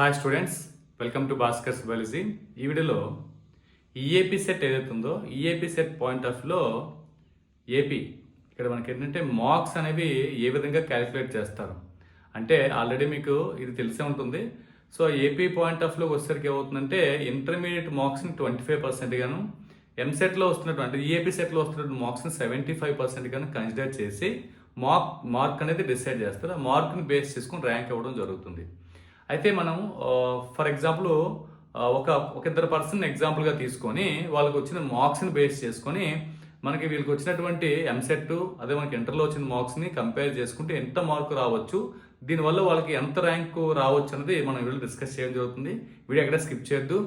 Hi students welcome to Bhaskar's biology ఈ వీడియోలో EAP CET ఏదైతే ఉందో ఈఏపీ సెట్ పాయింట్ ఆఫ్లో ఏపీ ఇక్కడ మనకి ఏంటంటే మార్క్స్ అనేవి ఏ విధంగా క్యాలిక్యులేట్ చేస్తారు. అంటే ఆల్రెడీ మీకు ఇది తెలిసే ఉంటుంది. సో ఏపీ పాయింట్ ఆఫ్లో వచ్చేసరికి ఏమవుతుందంటే ఇంటర్మీడియట్ మార్క్స్ని ట్వంటీ ఫైవ్ పర్సెంట్ గాను ఎంసెట్లో వస్తున్నటువంటి ఈఏపీ సెట్లో వస్తున్నటువంటి మార్క్స్ని సెవెంటీ ఫైవ్ పర్సెంట్ గాను కన్సిడర్ చేసి మార్క్ మార్క్ అనేది డిసైడ్ చేస్తారు. ఆ మార్క్ని బేస్ చేసుకుని ర్యాంక్ ఇవ్వడం జరుగుతుంది. అయితే మనం ఫర్ ఎగ్జాంపుల్ ఒక ఒక ఇద్దరు పర్సన్ ఎగ్జాంపుల్గా తీసుకొని వాళ్ళకి వచ్చిన మార్క్స్ని బేస్ చేసుకొని మనకి వీళ్ళకి వచ్చినటువంటి ఎంసెట్ అదే మనకి ఇంటర్లో వచ్చిన మార్క్స్ని కంపేర్ చేసుకుంటే ఎంత మార్కు రావచ్చు దీనివల్ల వాళ్ళకి ఎంత ర్యాంకు రావచ్చు అనేది మనం వీళ్ళు డిస్కస్ చేయడం జరుగుతుంది. వీడియో ఎక్కడ స్కిప్ చేయొద్దు.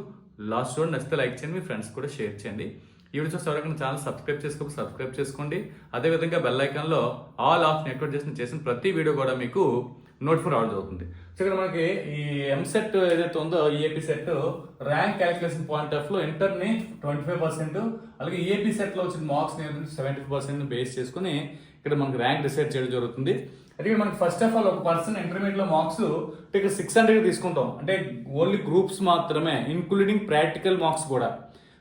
లాస్ట్ చూడండి నచ్చితే లైక్ చేయండి మీ ఫ్రెండ్స్ కూడా షేర్ చేయండి. ఈ వీడియో చూస్తే ఎవరికైనా ఛానల్ సబ్స్క్రైబ్ చేసుకోక సబ్స్క్రైబ్ చేసుకోండి. అదేవిధంగా బెల్ ఐకాన్లో ఆల్ ఆఫ్ నెట్వర్క్ చేసిన చేసిన ప్రతి వీడియో కూడా మీకు నోట్ ఫోర్ ఆర్డర్ జరుగుతుంది సో ఇక్కడ మనకి ఈ ఎంసెట్ ఏదైతే ఉందో EAP set rank calculation point ఆఫ్లో ఇంటర్ని ట్వంటీ ఫైవ్ పర్సెంట్ అలాగే ఈఏపీ సెట్లో వచ్చిన marks seventy five percent base చేసుకుని ఇక్కడ మనకి ర్యాంక్ డిసైడ్ చేయడం జరుగుతుంది. అయితే మనకి ఫస్ట్ ఆఫ్ ఆల్ ఒక పర్సన్ ఇంటర్మీడియట్లో మార్క్స్ ఇక్కడ సిక్స్ హండ్రెడ్ తీసుకుంటాం. అంటే ఓన్లీ గ్రూప్స్ మాత్రమే ఇంక్లూడింగ్ ప్రాక్టికల్ మార్క్స్ కూడా.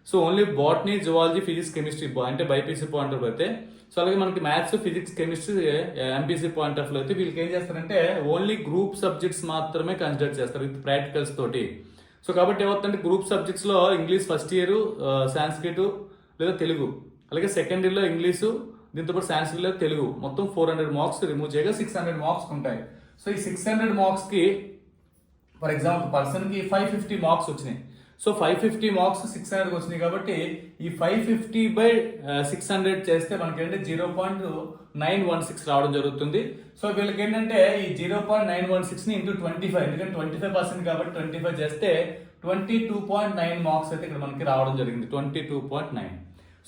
So only botany zoology physics chemistry అంటే బైపీసీ పాయింట్ అయితే సో అలాగే మనకి maths physics chemistry MPC point of అయితే వీళ్ళకి ఏం చేస్తారంటే ఓన్లీ గ్రూప్ సబ్జెక్ట్స్ మాత్రమే కన్సిడర్ చేస్తారు విత్ ప్రాక్టికల్స్ తోటి. సో కాబట్టి ఏమవుతుందంటే గ్రూప్ సబ్జెక్ట్స్లో ఇంగ్లీష్ ఫస్ట్ ఇయర్ సాంస్క్రిట్ లేదా తెలుగు. అలాగే సెకండ్ ఇయర్లో ఇంగ్లీషు దీంతో పాటు సాంస్క్రిట్ తెలుగు. మొత్తం ఫోర్ హండ్రెడ్ మార్క్స్ రిమూవ్ చేయగా సిక్స్ హండ్రెడ్ మార్క్స్ ఉంటాయి. సో ఈ సిక్స్ హండ్రెడ్ మార్క్స్కి ఫర్ ఎగ్జాంపుల్ పర్సన్కి ఫైవ్ ఫిఫ్టీ మార్క్స్ వచ్చినాయి. So five fifty marks six hundred వచ్చినాయి కాబట్టి ఈ five fifty by six hundred చేస్తే మనకి ఏంటంటే zero point nine one six రావడం జరుగుతుంది. సో వీళ్ళకి ఏంటంటే ఈ జీరో పాయింట్ నైన్ వన్ సిక్స్ని ఇంటూ ట్వంటీ ఫైవ్ ఎందుకంటే ట్వంటీ ఫైవ్ పర్సెంట్ కాబట్టి ట్వంటీ ఫైవ్ చేస్తే twenty two point nine marks అయితే ఇక్కడ మనకి రావడం జరిగింది. Twenty two point nine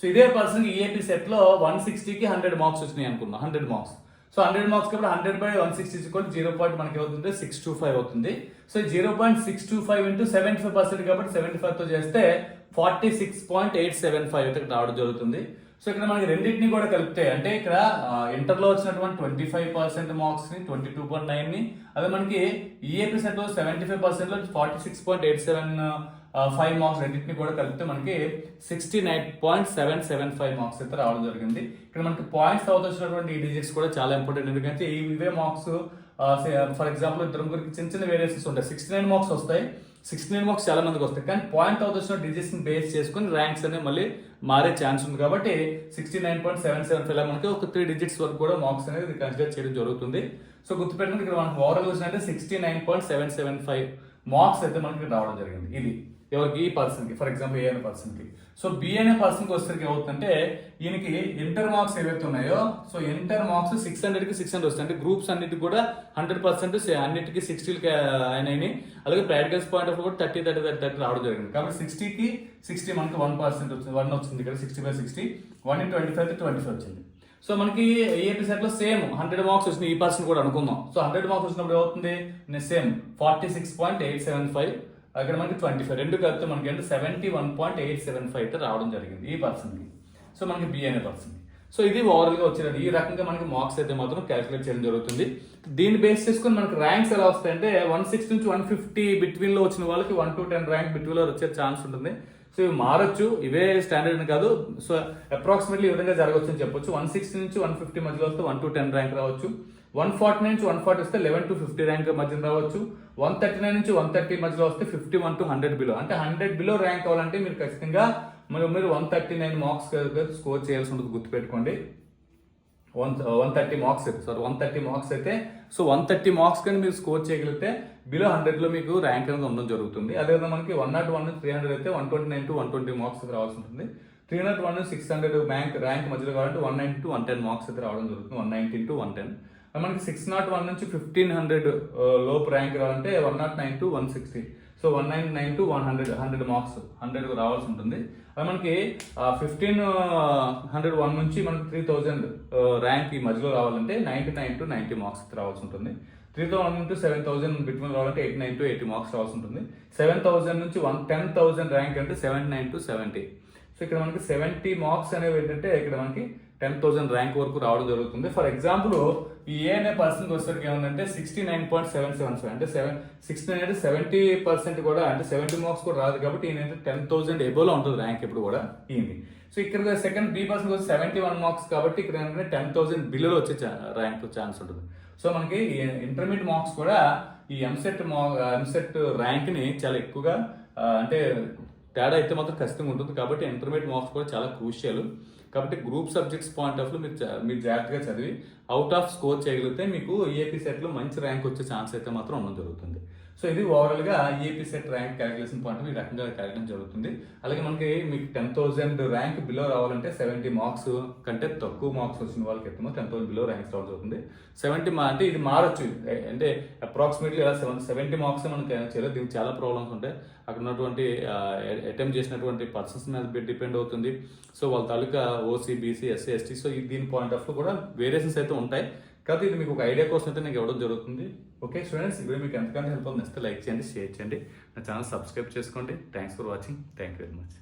so ఇదే పర్సన్ ఈఏపీ సెట్లో వన్ సిక్స్టీకి హండ్రెడ్ మార్క్స్ వచ్చినాయి అనుకున్నాం hundred marks so hundred marks కాబట్టి hundred by one sixty equal zero point మనకి అవుతుంది సిక్స్ టూ ఫైవ్ అవుతుంది. So zero point six two five into seventy five percent కాబట్టి సెవెంటీ ఫైవ్తో చేస్తే forty six point eight seven five అయితే రావడం జరుగుతుంది. సో ఇక్కడ మనకి రెండింటిని కూడా కలిపితే అంటే ఇక్కడ ఇంటర్లో వచ్చినటువంటి ట్వంటీ ఫైవ్ పర్సెంట్ మార్క్స్ని ట్వంటీ టూ పాయింట్ నైన్ని అదే మనకి ఈఏపీ సెట్లో సెవెంటీ ఫైవ్ పర్సెంట్లో forty six point eight seven five marks రెండింటిని కూడా కలిపితే మనకి sixty nine point seven seven five marks అయితే రావడం జరిగింది. ఇక్కడ మనకి పాయింట్స్ అవుట్ వచ్చినటువంటి ఈ డిజిట్స్ కూడా చాలా ఇంపార్టెంట్ ఎందుకంటే ఈ ఇవే మార్క్స్ ఫర్ ఎగ్జాంపుల్ ఇద్దరు ముగ్గురికి చిన్న చిన్న వేరియన్సెస్ ఉంటాయి. సిక్స్టీ నైన్ మార్క్స్ వస్తాయి. సిక్స్టీ నైన్ మార్క్స్ చాలా మందికి వస్తాయి. కానీ పాయింట్ అవుట్ వచ్చిన డిజిట్స్ని బేస్ చేసుకుని ర్యాంక్స్ అనేవి మళ్ళీ మారే ఛాన్స్ ఉంది కాబట్టి sixty nine point seven seven five మనకి ఒక త్రీ డిజిట్స్ వరకు కూడా మార్క్స్ అనేది కన్సిడర్ చేయడం జరుగుతుంది. సో గుర్తుపెట్టుకుంటే ఇక్కడ మనకు ఓవరాల్ వచ్చినట్టే sixty nine point seven seven five marks అయితే మనకి రావడం జరిగింది. ఇది ఎవరికి? ఈ పర్సన్కి. ఫర్ ఎగ్జాంపుల్ ఏ అనే పర్సన్కి. సో బి అనే పర్సన్కి వచ్చేసరికి ఏమవుతుందంటే ఈయనకి ఇంటర్ మార్క్స్ ఏవైతే ఉన్నాయో సో ఇంటర్ మార్క్స్ సిక్స్ హండ్రెడ్కి సిక్స్ హండ్రెడ్ వస్తాయి. అంటే గ్రూప్స్ అన్నిటికి కూడా హండ్రెడ్ పర్సెంట్ అన్నిటికీ సిక్స్టీకి అయినాయి. అలాగే ప్రాక్టికల్స్ పాయింట్ ఆఫ్ కూడా థర్టీ థర్టీ థర్టీ థర్టీ రావడం జరిగింది. కాబట్టి సిక్స్టీకి సిక్స్టీ మనకి వన్ పర్సెంట్ వచ్చింది. వన్ వచ్చింది ఇక్కడ sixty by sixty one in twenty five twenty five వచ్చింది. సో మనకి ఏపీ సెట్లో సేమ్ హండ్రెడ్ మార్క్స్ వచ్చినాయి ఈ పర్సన్ కూడా అనుకుందాం. సో హండ్రెడ్ మార్క్స్ వచ్చినప్పుడు ఏమవుతుంది? Same forty six point eight seven five అక్కడ మనకి ట్వంటీ ఫైవ్ రెండు కలిపితే మనకి అంటే seventy one point eight seven five అయితే రావడం జరిగింది ఈ పర్సన్కి సో మనకి బి అనే పర్సన్కి సో ఇది ఓవరాల్గా గా ఈ రకంగా మనకి మార్క్స్ అయితే మాత్రం క్యాలిక్యులేట్ చేయడం జరుగుతుంది. దీన్ని బేస్ చేసుకుని మనకి ర్యాంక్స్ ఎలా వస్తాయంటే వన్ సిక్స్ నుంచి వన్ ఫిఫ్టీ బిట్వీన్లో వచ్చిన వాళ్ళకి వన్ టు టెన్ ర్యాంక్ బిట్వీన్లో వచ్చే ఛాన్స్ ఉంటుంది. సో ఇవి మారచ్చు. ఇవే స్టాండర్డ్ కాదు. సో అప్రాక్సిమేట్లీ ఈ విధంగా జరగవచ్చు అని చెప్పొచ్చు. వన్ సిక్స్టీ నుంచి వన్ ఫిఫ్టీ మధ్యలో వస్తే వన్ టు టెన్ ర్యాంక్ రావచ్చు. వన్ ఫార్టీ నుంచి వన్ ఫార్టీ వస్తే లెవెన్ టు ఫిఫ్టీ ర్యాంక్ మధ్య రావచ్చు. వన్ థర్టీ నైన్ నుంచి వన్ థర్టీ మధ్యలో వస్తే fifty one to hundred below. అంటే హండ్రెడ్ బిలో ర్యాంక్ అవ్వాలంటే మీరు ఖచ్చితంగా మరి మీరు one thirty nine marks score చేయాల్సి ఉంటుంది గుర్తుపెట్టుకోండి. వన్ వన్ థర్టీ మార్క్స్ అయితే సార్ వన్ థర్టీ మార్క్స్ అయితే సో వన్ థర్టీ మార్క్స్ కానీ మీరు స్కోర్ చేయగలిగితే బిలో హండ్రెడ్లో మీకు ర్యాంక్ అనేది ఉండడం జరుగుతుంది. అదేవిధంగా మనకి one not one three hundred అయితే one twenty nine to one twenty marks రావాల్సి ఉంటుంది. Three not one six hundred bank rank మధ్యలో కావాలంటే one nine to one ten marks అయితే రావడం జరుగుతుంది one nineteen to one ten మనకి సిక్స్ నాట్ వన్ నుంచి ఫిఫ్టీన్ హండ్రెడ్ uh, లోపు ర్యాంక్ రావాలంటే one not nine to one sixty so one nine nine to one hundred hundred marks hundred రావాల్సి ఉంటుంది. అది మనకి ఫిఫ్టీన్ హండ్రెడ్ వన్ నుంచి మనకి త్రీ థౌజండ్ ర్యాంక్ ఈ మధ్యలో రావాలంటే ninety nine to ninety marks రావాల్సి ఉంటుంది. త్రీ థౌసండ్ నుంచి సెవెన్ థౌసండ్ బిట్వీన్ రావాలంటే eight nine to eighty marks రావాల్సి ఉంటుంది. సెవెన్ థౌసండ్ నుంచి వన్ టెన్ థౌసండ్ ర్యాంక్ అంటే seventy nine to seventy. So ఇక్కడ మనకి సెవెంటీ మార్క్స్ అనేవి ఏంటంటే ఇక్కడ మనకి టెన్ థౌసండ్ ర్యాంక్ వరకు రావడం జరుగుతుంది. ఫర్ ఎగ్జాంపుల్ ఈ ఏ అనే పర్సన్కి వచ్చేసరికి ఏమంటే sixty nine point seven seven seven అంటే సెవెన్ సిక్స్టీ నైన్ అంటే సెవెంటీ పర్సెంట్ కూడా అంటే సెవెంటీ మార్క్స్ కూడా రాదు కాబట్టి ఈయన టెన్ థౌసండ్ ఎబోలో ఉంటుంది ర్యాంక్ ఇప్పుడు కూడా ఈయనది. సో ఇక్కడ సెకండ్ బి పర్సన్ వచ్చి సెవెంటీ వన్ మార్క్స్ కాబట్టి ఇక్కడ ఏంటంటే టెన్ థౌసండ్ బిలో వచ్చే ర్యాంక్ ఛాన్స్ ఉంటుంది. సో మనకి ఇంటర్మీడియట్ మార్క్స్ కూడా ఈ ఎంసెట్ మా ఎంసెట్ ర్యాంక్ని చాలా ఎక్కువగా అంటే తేడా అయితే మాత్రం ఖచ్చితంగా ఉంటుంది. కాబట్టి ఇంటర్మీడియట్ మార్క్స్ కూడా చాలా క్రూషియల్ కాబట్టి గ్రూప్ సబ్జెక్ట్స్ పాయింట్ ఆఫ్లో మీరు మీరు జాగ్రత్తగా చదివి అవుట్ ఆఫ్ స్కోర్ చేయగలిగితే మీకు ఏపీ సెట్లో మంచి ర్యాంక్ వచ్చే ఛాన్స్ అయితే మాత్రం ఉండడం జరుగుతుంది. సో ఇది ఓవరాల్గా AP set rank calculation point ఈ రకంగా క్యాలిక్యులేషన్ జరుగుతుంది. అలాగే మనకి మీకు టెన్ థౌసండ్ ర్యాంక్ బిలో రావాలంటే సెవెంటీ మార్క్స్ కంటే తక్కువ మార్క్స్ వచ్చిన వాళ్ళకి ఎత్తమో టెన్ థౌసండ్ బిలో ర్యాంక్స్ రావడం జరుగుతుంది. సెవెంటీ మా అంటే ఇది మారచ్చు. అంటే అప్రాక్సిమేట్లీ ఇలా సెవెన్ సెవెంటీ మార్క్స్ మనకి చేయలేదు. దీనికి చాలా ప్రాబ్లమ్స్ ఉంటాయి. అక్కడ ఉన్నటువంటి అటెంప్ట్ చేసినటువంటి పర్సన్స్ మీద డిపెండ్ అవుతుంది. సో వాళ్ళ తాలూకా OC BC SC ST so ఈ దీని పాయింట్ ఆఫ్ కూడా వేరియేషన్స్ అయితే ఉంటాయి. కాబట్టి ఇది మీకు ఒక ఐడియా కోసం అయితే నాకు ఇవ్వడం జరుగుతుంది. ఓకే స్టూడెంట్స్ ఇప్పుడు మీకు ఎంతకంటే హెల్ప్ అవుతుంది లైక్ చేయండి షేర్ చేయండి. నా ఛానల్ సబ్స్క్రైబ్ చేసుకోండి. Thanks for watching thank you very much